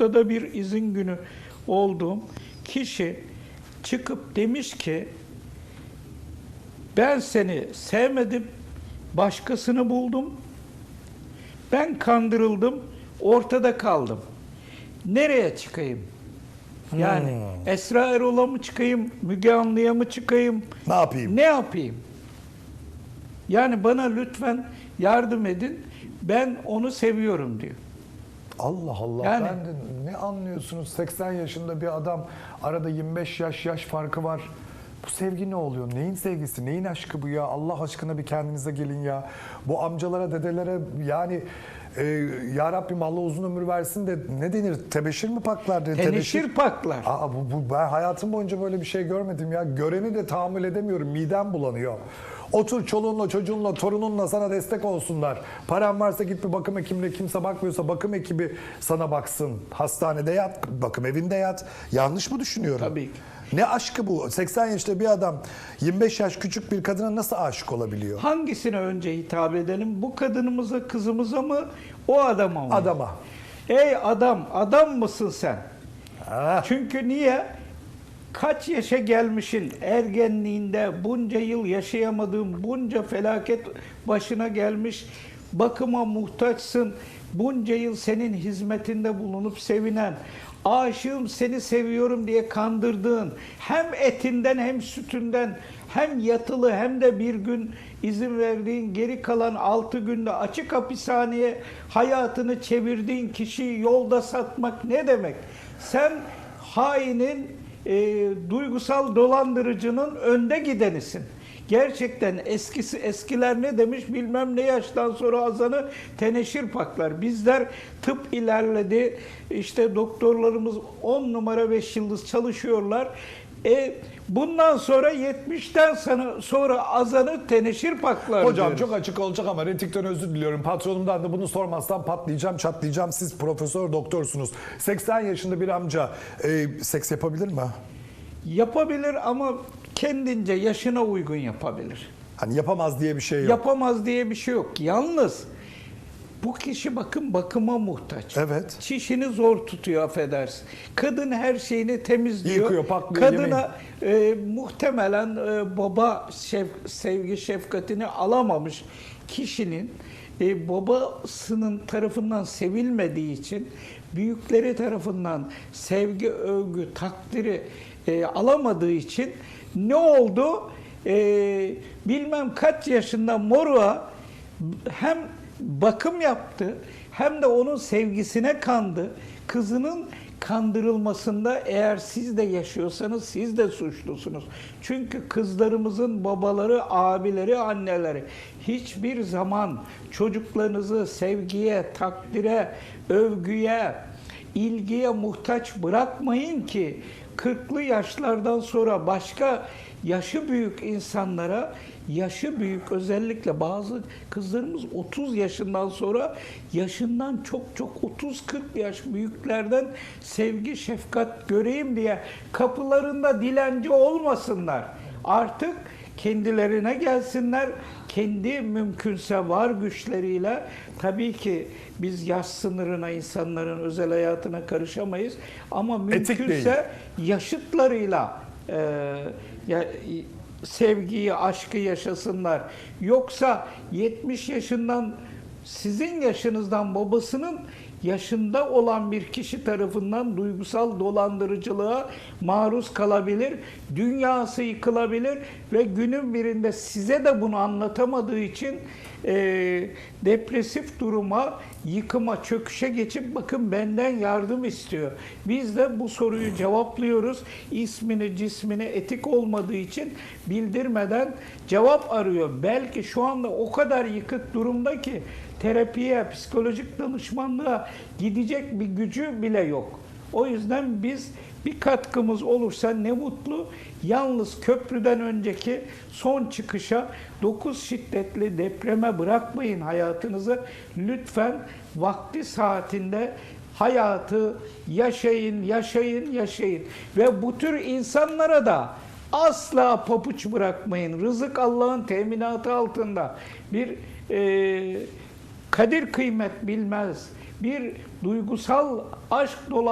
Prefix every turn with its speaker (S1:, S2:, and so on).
S1: haftada bir izin günü olduğum kişi çıkıp demiş ki ben seni sevmedim, başkasını buldum. Ben kandırıldım, ortada kaldım. Nereye çıkayım? Yani Esra Erol'a mı çıkayım, Müge Anlı'ya mı çıkayım?
S2: Ne yapayım?
S1: Ne yapayım? Yani bana lütfen yardım edin. Ben onu seviyorum diyor.
S2: Allah Allah.
S1: Yani-
S2: Ben de ne anlıyorsunuz? 80 yaşında bir adam arada 25 yaş yaş farkı var. Bu sevgi ne oluyor? Neyin sevgisi? Neyin aşkı bu ya? Allah aşkına bir kendinize gelin ya. Bu amcalara, dedelere yani e, ya Rabbim Allah uzun ömür versin de ne denir? Tebeşir mi paklar? dedi?
S1: Teneşir paklar.
S2: Aa, bu, bu, ben hayatım boyunca böyle bir şey görmedim ya. Göreni de tahammül edemiyorum. Midem bulanıyor. Otur çoluğunla, çocuğunla, torununla sana destek olsunlar. Paran varsa git bir bakım hekimine kimse bakmıyorsa bakım ekibi sana baksın. Hastanede yat, bakım evinde yat. Yanlış mı düşünüyorum?
S1: Tabii ki.
S2: Ne aşkı bu? 80 yaşında bir adam 25 yaş küçük bir kadına nasıl aşık olabiliyor?
S1: Hangisine önce hitap edelim? Bu kadınımıza, kızımıza mı, o adama mı?
S2: Adama.
S1: Ey adam, adam mısın sen?
S2: Ha.
S1: Çünkü niye? Kaç yaşa gelmişin ergenliğinde bunca yıl yaşayamadığın bunca felaket başına gelmiş bakıma muhtaçsın bunca yıl senin hizmetinde bulunup sevinen aşığım seni seviyorum diye kandırdığın hem etinden hem sütünden hem yatılı hem de bir gün izin verdiğin geri kalan 6 günde açık hapishaneye hayatını çevirdiğin kişiyi yolda satmak ne demek? Sen hainin, e, duygusal dolandırıcının önde gidenisin. Gerçekten eskisi eskiler ne demiş bilmem ne yaştan sonra azanı teneşir paklar. Bizler tıp ilerledi. işte doktorlarımız 10 numara 5 yıldız çalışıyorlar. E, bundan sonra 70'ten sonra, sonra azanı teneşir paklar
S2: Hocam
S1: diyoruz.
S2: çok açık olacak ama Retik'ten özür diliyorum. Patronumdan da bunu sormazsam patlayacağım, çatlayacağım. Siz profesör doktorsunuz. 80 yaşında bir amca e, seks yapabilir mi?
S1: Yapabilir ama kendince yaşına uygun yapabilir.
S2: Hani yapamaz diye bir şey yok.
S1: Yapamaz diye bir şey yok. Yalnız bu kişi bakın bakıma muhtaç.
S2: Evet.
S1: Çişini zor tutuyor affedersin. Kadın her şeyini temizliyor.
S2: Yıkıyor, paklıyor,
S1: Kadına e, muhtemelen e, baba şef- sevgi şefkatini alamamış kişinin e, babasının tarafından sevilmediği için büyükleri tarafından sevgi, övgü, takdiri e, alamadığı için ne oldu? E, bilmem kaç yaşında moruğa hem bakım yaptı hem de onun sevgisine kandı. Kızının kandırılmasında eğer siz de yaşıyorsanız siz de suçlusunuz. Çünkü kızlarımızın babaları, abileri, anneleri hiçbir zaman çocuklarınızı sevgiye, takdire, övgüye, ilgiye muhtaç bırakmayın ki 40'lı yaşlardan sonra başka yaşı büyük insanlara yaşı büyük özellikle bazı kızlarımız 30 yaşından sonra yaşından çok çok 30-40 yaş büyüklerden sevgi şefkat göreyim diye kapılarında dilenci olmasınlar. Artık kendilerine gelsinler. Kendi mümkünse var güçleriyle tabii ki biz yaş sınırına insanların özel hayatına karışamayız ama mümkünse yaşıtlarıyla e, ya, sevgiyi, aşkı yaşasınlar. Yoksa 70 yaşından sizin yaşınızdan babasının yaşında olan bir kişi tarafından duygusal dolandırıcılığa maruz kalabilir. Dünyası yıkılabilir ve günün birinde size de bunu anlatamadığı için e, depresif duruma, yıkıma, çöküşe geçip bakın benden yardım istiyor. Biz de bu soruyu cevaplıyoruz. İsmini, cismini etik olmadığı için bildirmeden cevap arıyor. Belki şu anda o kadar yıkık durumda ki terapiye, psikolojik danışmanlığa gidecek bir gücü bile yok. O yüzden biz bir katkımız olursa ne mutlu. Yalnız köprüden önceki son çıkışa 9 şiddetli depreme bırakmayın hayatınızı. Lütfen vakti saatinde hayatı yaşayın, yaşayın, yaşayın. Ve bu tür insanlara da asla papuç bırakmayın. Rızık Allah'ın teminatı altında. Bir e, kadir kıymet bilmez. Bir duygusal aşk dolan